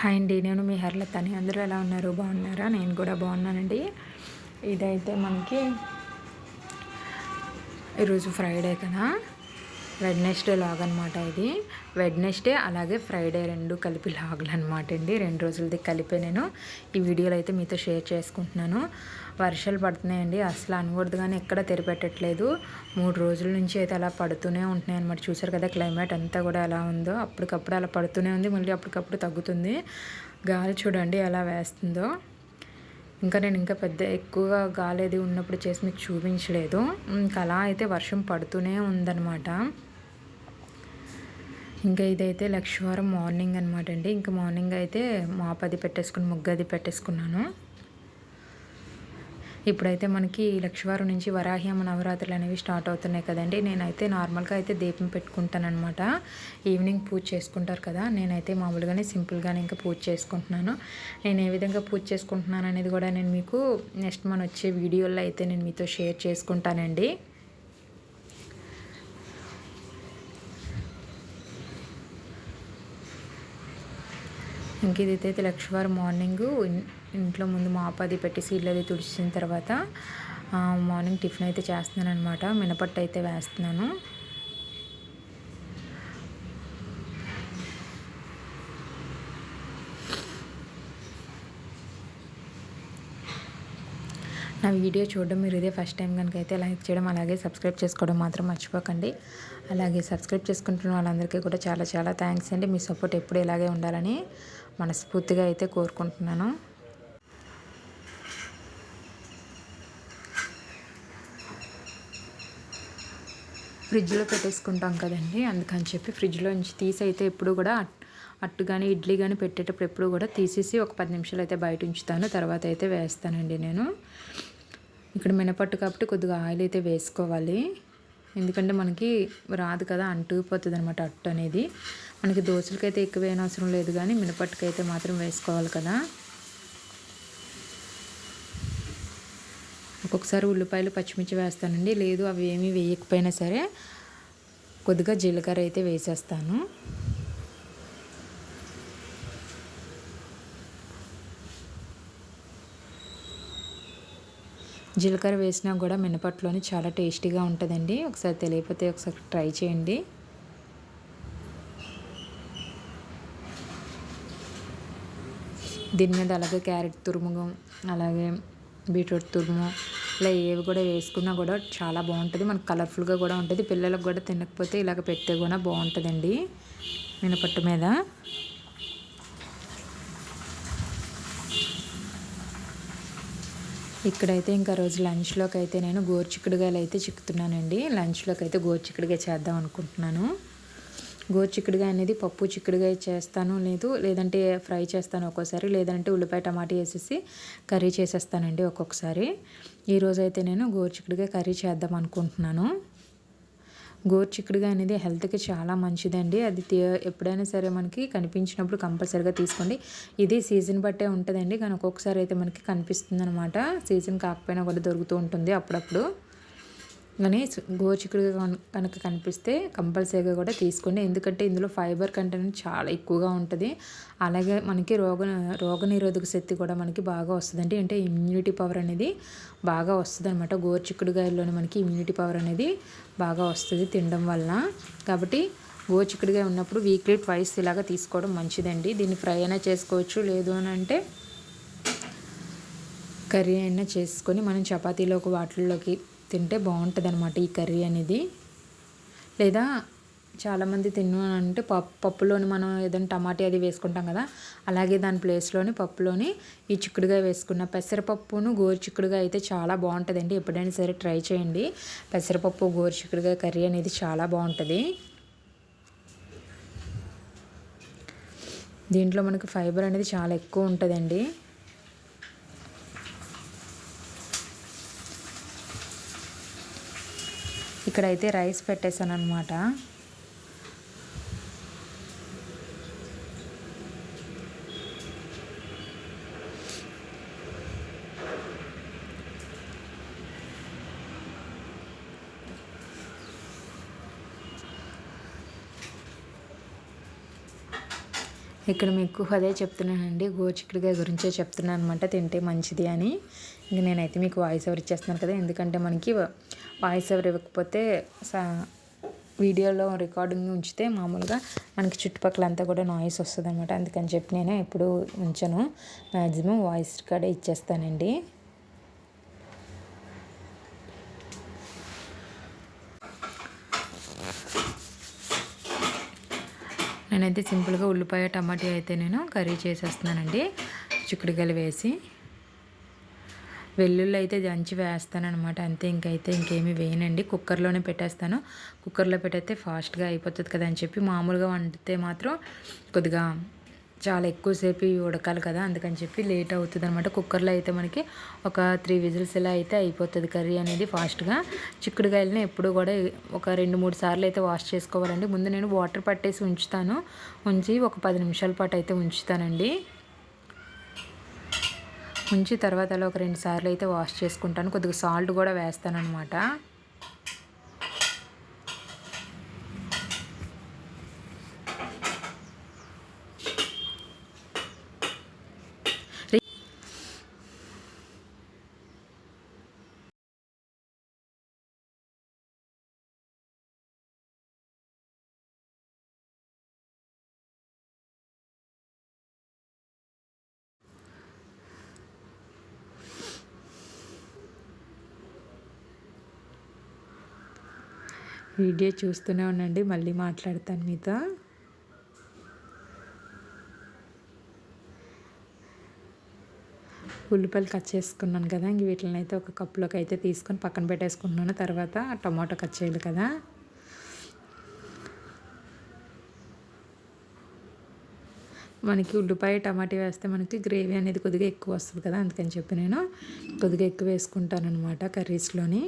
Hi అండి నేను మీ హర్లతని. అందరూ ఎలా ఉన్నారు? బాగున్నారా? నేను కూడా బాగున్నానండి. ఇదైతే మనకి ఈరోజు ఫ్రైడే కదా. వెడ్నెస్డే లాగ్ అనమాట ఇది. వెడ్నెస్డే అలాగే ఫ్రైడే రెండు కలిపి లాగులు అనమాట అండి. రెండు రోజులది కలిపే నేను ఈ వీడియోలు అయితే మీతో షేర్ చేసుకుంటున్నాను. వర్షాలు పడుతున్నాయండి. అసలు అనకూడదు కానీ ఎక్కడ తెరిపెట్టట్లేదు. మూడు రోజుల నుంచి అయితే అలా పడుతూనే ఉంటున్నాయి అనమాట చూసారు కదా క్లైమేట్ అంతా కూడా ఎలా ఉందో. అప్పటికప్పుడు అలా పడుతూనే ఉంది. మళ్ళీ అప్పటికప్పుడు తగ్గుతుంది. గాలి చూడండి ఎలా వేస్తుందో. ఇంకా నేను ఇంకా పెద్ద ఎక్కువగా గాలి అది ఉన్నప్పుడు చేసి మీకు చూపించలేదు. ఇంకా అలా అయితే వర్షం పడుతూనే ఉందన్నమాట. ఇంకా ఇదైతే లక్షవారం మార్నింగ్ అనమాట అండి. ఇంకా మార్నింగ్ అయితే మాపది పెట్టేసుకుని ముగ్గది పెట్టేసుకున్నాను. ఇప్పుడైతే మనకి లక్షవారం నుంచి వరాహ్యమ నవరాత్రులు అనేవి స్టార్ట్ అవుతున్నాయి కదండి. నేనైతే నార్మల్గా అయితే దీపం పెట్టుకుంటానమాట ఈవినింగ్ పూజ చేసుకుంటారు కదా నేనైతే మామూలుగానే సింపుల్గానే ఇంకా పూజ చేసుకుంటున్నాను. నేను ఏ విధంగా పూజ చేసుకుంటున్నాను అనేది కూడా నేను మీకు నెక్స్ట్ మన వచ్చే వీడియోలో అయితే నేను మీతో షేర్ చేసుకుంటానండి. ఇంక ఇదైతే లక్షవారం మార్నింగ్ ఇంట్లో ముందు మాపది పెట్టి సీడ్లది తుడిచిన తర్వాత మార్నింగ్ టిఫిన్ అయితే చేస్తున్నాను అనమాట మినపట్టు అయితే వేస్తున్నాను. నా వీడియో చూడడం మీరు ఇదే ఫస్ట్ టైం కనుక అయితే లైక్ చేయడం అలాగే సబ్స్క్రైబ్ చేసుకోవడం మాత్రం మర్చిపోకండి. అలాగే సబ్స్క్రైబ్ చేసుకుంటున్న వాళ్ళందరికీ కూడా చాలా చాలా థ్యాంక్స్ అండి. మీ సపోర్ట్ ఎప్పుడు ఇలాగే ఉండాలని మనస్ఫూర్తిగా అయితే కోరుకుంటున్నాను. ఫ్రిడ్జ్లో పెట్టేసుకుంటాం కదండి. అందుకని చెప్పి ఫ్రిడ్జ్లో నుంచి తీసి అయితే ఎప్పుడు కూడా అట్టు కానీ ఇడ్లీ కానీ పెట్టేటప్పుడు ఎప్పుడు కూడా తీసేసి ఒక పది నిమిషాలు అయితే బయట ఉంచుతాను. తర్వాత అయితే వేస్తానండి నేను. ఇక్కడ మినపట్టు కాబట్టి కొద్దిగా ఆయిల్ అయితే వేసుకోవాలి. ఎందుకంటే మనకి రాదు కదా అంటుకుపోతుంది అనమాట అట్టు అనేది. మనకి దోశలకైతే ఎక్కువ అవసరం లేదు కానీ మినపట్టుకైతే మాత్రం వేసుకోవాలి కదా. ఒక్కొక్కసారి ఉల్లిపాయలు పచ్చిమిర్చి వేస్తానండి. లేదు అవి ఏమీ వేయకపోయినా సరే కొద్దిగా జీలకర్ర అయితే వేసేస్తాను. జీలకర్ర వేసినా కూడా మినపట్లోని చాలా టేస్టీగా ఉంటుందండి. ఒకసారి తెలియకపోతే ఒకసారి ట్రై చేయండి. దీని మీద అలాగే క్యారెట్ తురుము అలాగే బీట్రూట్ తురుము ఇలా ఏవి కూడా వేసుకున్నా కూడా చాలా బాగుంటుంది. మనకు కలర్ఫుల్గా కూడా ఉంటుంది. పిల్లలకు కూడా తినకపోతే ఇలాగ పెడితే కూడా బాగుంటుందండి మినపట్టు మీద. ఇక్కడైతే ఇంకా రోజు లంచ్లోకి అయితే నేను గోరుచిక్కుడుగాయలు అయితే చిక్కుతున్నానండి. లంచ్లోకి అయితే గోరుచిక్కుడుగా చేద్దాం అనుకుంటున్నాను. గోరుచిక్కుడుగాయ అనేది పప్పు చిక్కుడుగా చేస్తాను లేదు లేదంటే ఫ్రై చేస్తాను ఒక్కోసారి లేదంటే ఉల్లిపాయ టమాటా వేసేసి కర్రీ చేసేస్తానండి ఒక్కొక్కసారి. ఈరోజు అయితే నేను గోరుచిక్కుడుగాయ కర్రీ చేద్దాం అనుకుంటున్నాను. గోరుచిక్కుడుగా అనేది హెల్త్కి చాలా మంచిదండి. అది ఎప్పుడైనా సరే మనకి కనిపించినప్పుడు కంపల్సరీగా తీసుకోండి. ఇది సీజన్ బట్టే ఉంటుందండి. కానీ ఒక్కొక్కసారి అయితే మనకి కనిపిస్తుంది అనమాట సీజన్ కాకపోయినా కూడా దొరుకుతూ ఉంటుంది అప్పుడప్పుడు. కానీ గోచిక్కుడుగా కనుక కనిపిస్తే కంపల్సరీగా కూడా తీసుకోండి. ఎందుకంటే ఇందులో ఫైబర్ కంటెంట్ చాలా ఎక్కువగా ఉంటుంది. అలాగే మనకి రోగ రోగ నిరోధక శక్తి కూడా మనకి బాగా వస్తుందండి. అంటే ఇమ్యూనిటీ పవర్ అనేది బాగా వస్తుంది అనమాట గోరుచిక్కుడుగాయల్లోనే మనకి ఇమ్యూనిటీ పవర్ అనేది బాగా వస్తుంది తినడం వల్ల కాబట్టి గోచిక్కుడుగా ఉన్నప్పుడు వీక్లీ ట్వైస్ ఇలాగా తీసుకోవడం మంచిదండి. దీన్ని ఫ్రై అయినా చేసుకోవచ్చు. లేదు అని అంటే కర్రీ అయినా చేసుకొని మనం చపాతీలోకి వాటిల్లోకి తింటే బాగుంటుంది అనమాట ఈ కర్రీ అనేది. లేదా చాలామంది తిన్నాను అంటే పప్పు పప్పులోని మనం ఏదైనా టమాటా అది వేసుకుంటాం కదా అలాగే దాని ప్లేస్లోని పప్పులోని ఈ చిక్కుడుగా వేసుకున్న పెసరపప్పును గోరు చిక్కుడుగా అయితే చాలా బాగుంటుందండి. ఎప్పుడైనా సరే ట్రై చేయండి. పెసరపప్పు గోరు చిక్కుడుగా కర్రీ అనేది చాలా బాగుంటుంది. దీంట్లో మనకు ఫైబర్ అనేది చాలా ఎక్కువ ఉంటుందండి. ఇక్కడైతే రైస్ పెట్టేశాను అనమాట ఇక్కడ మీకు అదే చెప్తున్నానండి. గోచిక్కుడుకాయ గురించే చెప్తున్నాను అనమాట తింటే మంచిది అని. ఇంక నేనైతే మీకు వాయిస్ ఓవర్ ఇచ్చేస్తున్నాను కదా. ఎందుకంటే మనకి వాయిస్ ఓవర్ ఇవ్వకపోతే సా- వీడియోలో రికార్డింగ్ ఉంచితే మామూలుగా మనకి చుట్టుపక్కల అంతా కూడా నాయిస్ వస్తుంది అనమాట అందుకని చెప్పి నేను ఎప్పుడు ఉంచను. Maximum voice రికార్డే ఇచ్చేస్తానండి. నేనైతే సింపుల్గా ఉల్లిపాయ టమాటా అయితే నేను కర్రీ చేసేస్తున్నానండి. చిక్కుడుకాయలు వేసి. వెల్లుల్లి అయితే దంచి వేస్తాను అనమాట అంతే ఇంకైతే ఇంకేమీ వేయనండి. కుక్కర్లోనే పెట్టేస్తాను. కుక్కర్లో పెట్టేస్తే ఫాస్ట్గా అయిపోతుంది కదా అని చెప్పి మామూలుగా వండితే మాత్రం కొద్దిగా చాలా ఎక్కువసేపు ఇవి ఉడకాలి కదా అందుకని చెప్పి లేట్ అవుతుంది అనమాట కుక్కర్లో అయితే మనకి ఒక త్రీ విజిల్స్ ఇలా అయితే అయిపోతుంది కర్రీ అనేది ఫాస్ట్గా. చిక్కుడుకాయలని ఎప్పుడు కూడా ఒక రెండు మూడు సార్లు అయితే వాష్ చేసుకోవాలండి. ముందు నేను వాటర్ పట్టేసి ఉంచుతాను. ఉంచి ఒక పది నిమిషాల పాటు అయితే ఉంచుతానండి. ఉంచి తర్వాత అలా ఒక రెండు సార్లు అయితే వాష్ చేసుకుంటాను. కొద్దిగా సాల్ట్ కూడా వేస్తాను అనమాట వీడియో చూస్తూనే ఉండండి మళ్ళీ మాట్లాడతాను మీతో. ఉల్లిపాయలు కట్ చేసుకున్నాను కదా ఇంక వీటిని అయితే ఒక కప్పులోకి అయితే తీసుకొని పక్కన పెట్టేసుకుంటున్నాను. తర్వాత టమాటో కట్ చేయాలి కదా. మనకి ఉల్లిపాయ టమాటా వేస్తే మనకి గ్రేవీ అనేది కొద్దిగా ఎక్కువ వస్తుంది కదా అందుకని చెప్పి నేను కొద్దిగా ఎక్కువ వేసుకుంటాను అనమాట కర్రీస్లోని.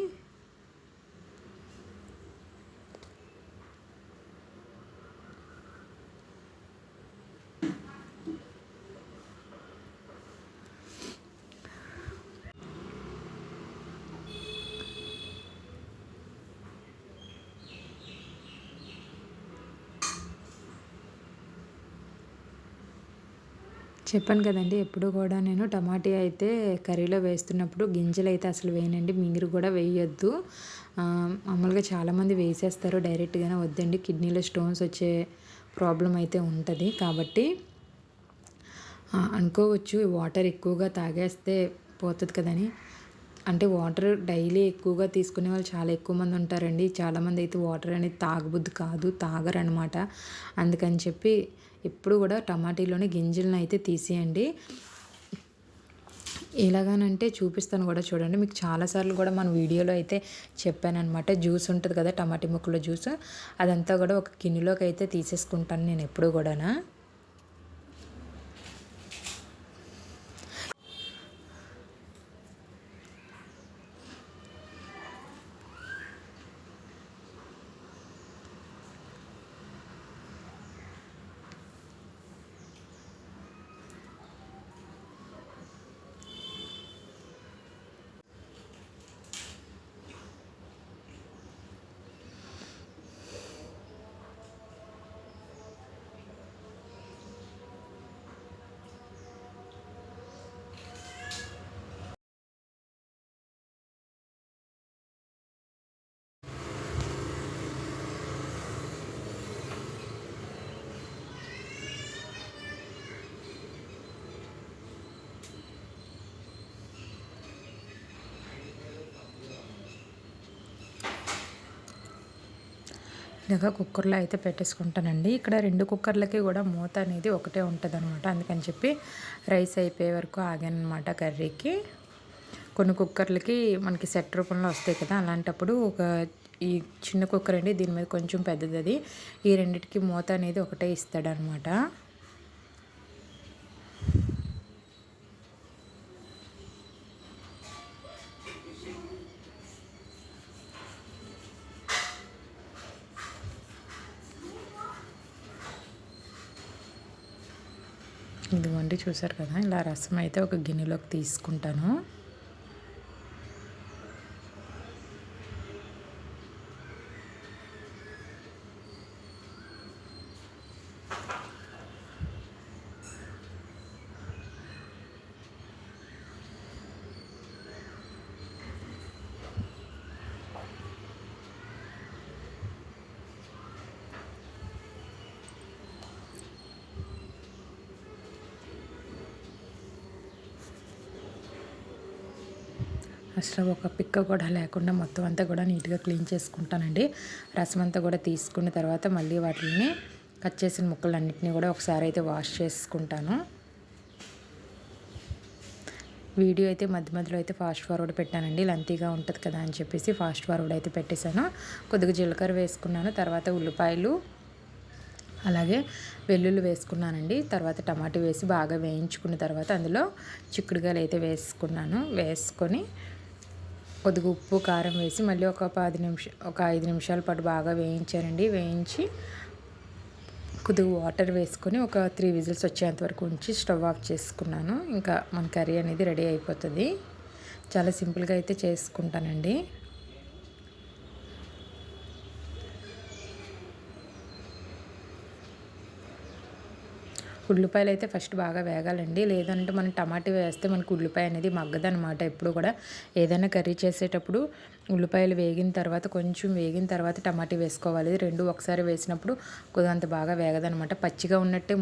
చెప్పాను కదండి ఎప్పుడు కూడా నేను టమాటా అయితే కర్రీలో వేస్తున్నప్పుడు గింజలు అయితే అసలు వేయనండి మీరు కూడా వేయొద్దు. మామూలుగా చాలామంది వేసేస్తారు డైరెక్ట్గానే వద్దండి. కిడ్నీలో స్టోన్స్ వచ్చే ప్రాబ్లం అయితే ఉంటుంది. కాబట్టి అనుకోవచ్చు వాటర్ ఎక్కువగా తాగేస్తే పోతుంది కదని అంటే వాటర్ డైలీ ఎక్కువగా తీసుకునే వాళ్ళు చాలా ఎక్కువ మంది ఉంటారండి. చాలామంది అయితే వాటర్ అనేది తాగబుద్ధి కాదు తాగరనమాట. అందుకని చెప్పి ఎప్పుడు కూడా టమాటీలోని గింజలను అయితే తీసేయండి. ఎలాగానంటే చూపిస్తాను కూడా చూడండి. మీకు చాలాసార్లు కూడా మన వీడియోలో అయితే చెప్పానమాట జ్యూస్ ఉంటుంది కదా టమాటీ ముక్కల జ్యూస్. అదంతా కూడా ఒక గిన్నెలోకి అయితే తీసేసుకుంటాను నేను ఎప్పుడు కూడానా. ఇలాగా కుక్కర్లో అయితే పెట్టేసుకుంటానండి. ఇక్కడ రెండు కుక్కర్లకి కూడా మూత అనేది ఒకటే ఉంటుంది అనమాట అందుకని చెప్పి రైస్ అయిపోయే వరకు ఆగానమాట కర్రీకి. కొన్ని కుక్కర్లకి మనకి సెట్ రూపంలో వస్తాయి కదా అలాంటప్పుడు ఒక ఈ చిన్న కుక్కర్ అండి దీని మీద కొంచెం పెద్దది అది. ఈ రెండిటికి మూత అనేది ఒకటే ఇస్తాడనమాట ఇదిగోండి చూసారు కదా ఇలా రసం అయితే ఒక గిన్నెలోకి తీసుకుంటాను. అసలు ఒక పిక్క కూడా లేకుండా మొత్తం అంతా కూడా నీట్గా క్లీన్ చేసుకుంటానండి. రసం అంతా కూడా తీసుకున్న తర్వాత మళ్ళీ వాటిని కట్ చేసిన ముక్కలన్నింటినీ కూడా ఒకసారి అయితే వాష్ చేసుకుంటాను. వీడియో అయితే మధ్య మధ్యలో అయితే ఫాస్ట్ ఫార్వర్డ్ పెట్టానండి. లంతీగా ఉంటుంది కదా అని చెప్పేసి ఫాస్ట్ ఫార్వర్డ్ అయితే పెట్టేశాను. కొద్దిగా జీలకర్ర వేసుకున్నాను తర్వాత ఉల్లిపాయలు అలాగే వెల్లుల్లి వేసుకున్నానండి. తర్వాత టమాటా వేసి బాగా వేయించుకున్న తర్వాత అందులో చిక్కుడుగాయలు అయితే వేసుకున్నాను. వేసుకొని కొద్దిగా ఉప్పు కారం వేసి మళ్ళీ ఒక పది నిమిషం ఒక ఐదు నిమిషాల పాటు బాగా వేయించానండి వేయించి కొద్దిగా వాటర్ వేసుకొని ఒక త్రీ విజిల్స్ వచ్చేంత వరకు ఉంచి స్టవ్ ఆఫ్ చేసుకున్నాను. ఇంకా మన కర్రీ అనేది రెడీ అయిపోతుంది. చాలా సింపుల్గా అయితే చేసుకుంటానండి. ఉల్లిపాయలు అయితే ఫస్ట్ బాగా వేగాలండి. లేదంటే మనం టమాటా వేస్తే మనకు ఉల్లిపాయ అనేది మగ్గదనమాట ఎప్పుడు కూడా. ఏదైనా కర్రీ చేసేటప్పుడు ఉల్లిపాయలు వేగిన తర్వాత కొంచెం వేగిన తర్వాత టమాటా వేసుకోవాలి. రెండు ఒకసారి వేసినప్పుడు కొద్దిగా బాగా వేగదనమాట పచ్చిగా ఉన్నట్టే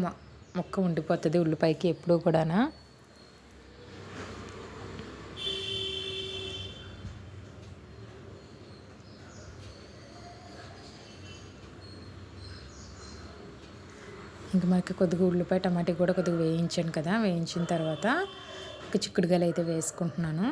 మొక్క ఉండిపోతుంది ఉల్లిపాయకి ఎప్పుడూ కూడానా. ఇంకా మనకి కొద్దిగా ఉల్లిపాయ టమాటా కూడా కొద్దిగా వేయించాను కదా. వేయించిన తర్వాత ఇంకా చిక్కుడుగాయలు అయితే వేసుకుంటున్నాను.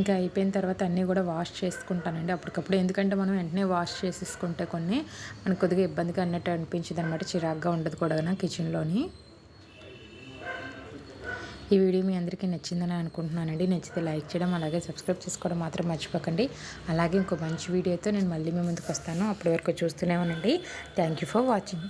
ఇంకా అయిపోయిన తర్వాత అన్నీ కూడా వాష్ చేసుకుంటానండి అప్పటికప్పుడు. ఎందుకంటే మనం వెంటనే వాష్ చేసేసుకుంటే కొన్ని మనకు కొద్దిగా ఇబ్బందిగా అన్నట్టు అనిపించింది అనమాట చిరాగ్గా ఉండదు కూడా కిచెన్లోని. ఈ వీడియో మీ అందరికీ నచ్చిందని అనుకుంటున్నానండి. నచ్చితే లైక్ చేయడం అలాగే సబ్స్క్రైబ్ చేసుకోవడం మాత్రం మర్చిపోకండి. అలాగే ఇంకో మంచి వీడియోతో నేను మళ్ళీ మీ ముందుకు వస్తాను. అప్పటి వరకు చూస్తూనే ఉండండి. Thank you for watching.